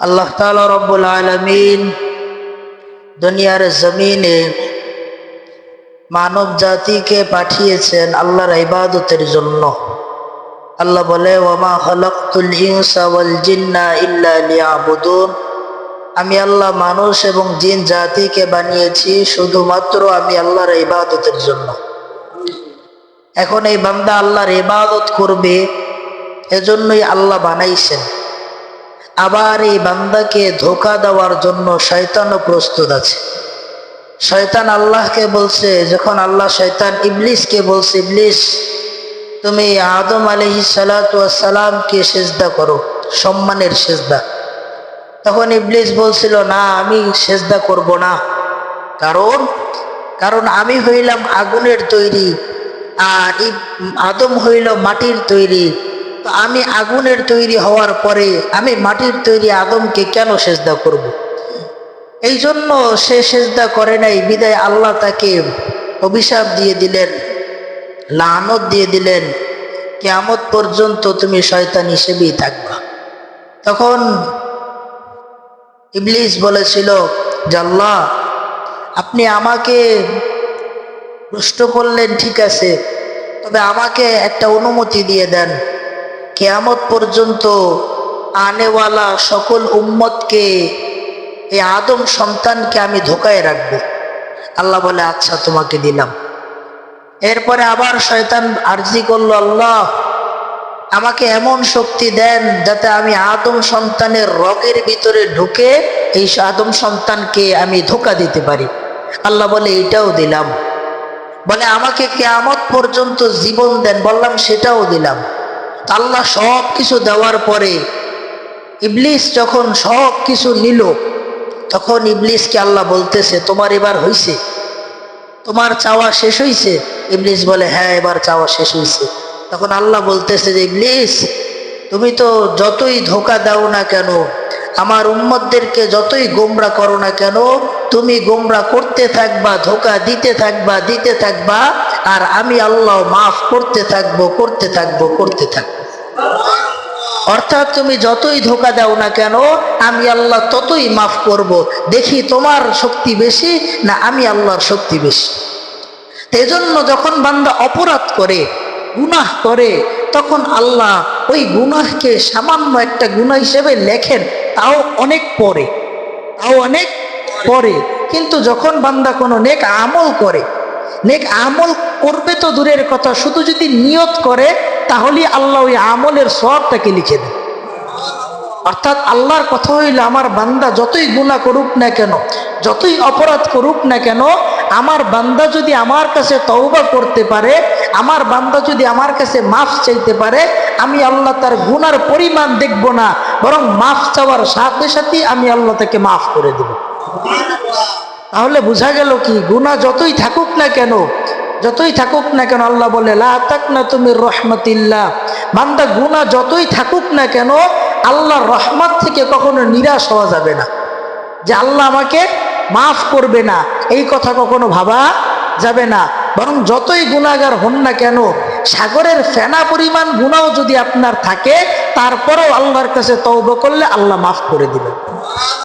আল্লাহ তালা রব্বুল আলমিন দুনিয়ার জমিনে মানব জাতিকে পাঠিয়েছেন আল্লাহর ইবাদতের জন্য। আল্লাহ বলে ওমা খলকুল ইনসা জিন্না আমি আল্লাহ মানুষ এবং জিন জাতিকে বানিয়েছি শুধুমাত্র আমি আল্লাহর ইবাদতের জন্য। এখন এই বান্দা আল্লাহর ইবাদত করবে, এজন্যই আল্লাহ বানাইছেন। আবার এই বান্দাকে ধোকা দেওয়ার জন্য শয়তানও প্রস্তুত আছে। শয়তান আল্লাহকে বলছে, যখন আল্লাহ শয়তান ইবলিসকে বলছে, ইবলিস, তুমি আদম আলহি সালাতামকে সেজদা করো, সম্মানের সেজদা। তখন ইবলিস বলছিল, না, আমি সেজদা করব না। কারণ কারণ আমি হইলাম আগুনের তৈরি, আর আদম হইল মাটির তৈরি। তো আমি আগুনের তৈরি হওয়ার পরে আমি মাটির তৈরি আদমকে কেন সেজদা করব। এই জন্য সে সেজদা করে নাই, বিদায় আল্লাহ তাকে অভিশাপ দিয়ে দিলেন, লানত দিয়ে দিলেন, কেয়ামত পর্যন্ত তুমি শয়তান হিসেবেই থাকবা তখন ইবলিস বলেছিল, জাল্লাহ, আপনি আমাকে প্রশ্ন করলেন, ঠিক আছে, তবে আমাকে একটা অনুমতি দিয়ে দেন কেয়ামত পর্যন্ত আনেওয়ালা সকল উম্মতকে এই আদম সন্তানকে আমি ধোকায় রাখব। আল্লাহ বলে আচ্ছা তোমাকে দিলাম। এরপরে আবার শয়তান আর্জি করল, আল্লাহ, আমাকে এমন শক্তি দেন যাতে আমি আদম সন্তানের রগের ভিতরে ঢুকে এই আদম সন্তানকে আমি ধোকা দিতে পারি। আল্লাহ বলে, এটাও দিলাম। বলে, আমাকে কেয়ামত পর্যন্ত জীবন দেন। বললাম, সেটাও দিলাম। আল্লাহ সব কিছু দেওয়ার পরে ইবলিস যখন সব কিছু নিল, তখন ইবলিসকে আল্লাহ বলতেছে, তোমার এবার হইছে। তোমার চাওয়া শেষ হইছে? ইবলিস বলে হ্যাঁ এবার চাওয়া শেষ হইছে। তখন আল্লাহ বলতেছে যে, ইবলিস, তুমি তো যতই ধোকা দাও না কেন, আমার উম্মতদেরকে যতই গোমরা করো না কেন তুমি গোমরা করতে থাকবা, ধোকা দিতে থাকবা দিতে থাকবা, আর আমি আল্লাহ মাফ করতে থাকব করতে থাকব করতে থাকব অর্থাৎ তুমি যতই ধোকা দাও না কেন, আমি আল্লাহ ততই মাফ করব। দেখি তোমার শক্তি বেশি না আমি আল্লাহর শক্তি বেশি এজন্য যখন বান্দা অপরাধ করে, গুনাহ করে, তখন আল্লাহ ওই গুনাহকে সামান্য একটা গুনাহ হিসেবে লেখেন, তাও অনেক পরে, তাও অনেক পরে কিন্তু যখন বান্দা কোনো নেক আমল করে, নেক আমল করবে তো দূরের কথা, শুধু যদি নিয়ত করে তাহলে আল্লাহ ওই আমলের সবটাকে লিখে দেন অর্থাৎ আল্লাহর কথা হইল, আমার বান্দা যতই গুণা করুক না কেন, যতই অপরাধ করুক না কেন, আমার বান্দা যদি আমার কাছে তওবা করতে পারে, আমার বান্দা যদি আমার কাছে মাফ চাইতে পারে, আমি আল্লাহ তার গুনার পরিমাণ দেখব না, বরং মাফ চাওয়ার সাথে সাথে আমি আল্লাহ তাকে মাফ করে দেব। তাহলে বোঝা গেল কি? গুণা যতই থাকুক না কেন, যতই থাকুক না কেন আল্লাহ বলে লাক না তুমি রহমতিল্লাহ। বান্দা গুণা যতই থাকুক না কেন, আল্লাহর রহমত থেকে কখনো নিরাশ হওয়া যাবে না। যে আল্লাহ আমাকে মাফ করবে না, এই কথা কখনো ভাবা যাবে না। বরং যতই গুণাগার হন না কেন, সাগরের ফেনা পরিমাণ গুণাও যদি আপনার থাকে, তারপরেও আল্লাহর কাছে তৌব করলে আল্লাহ মাফ করে দিবেন।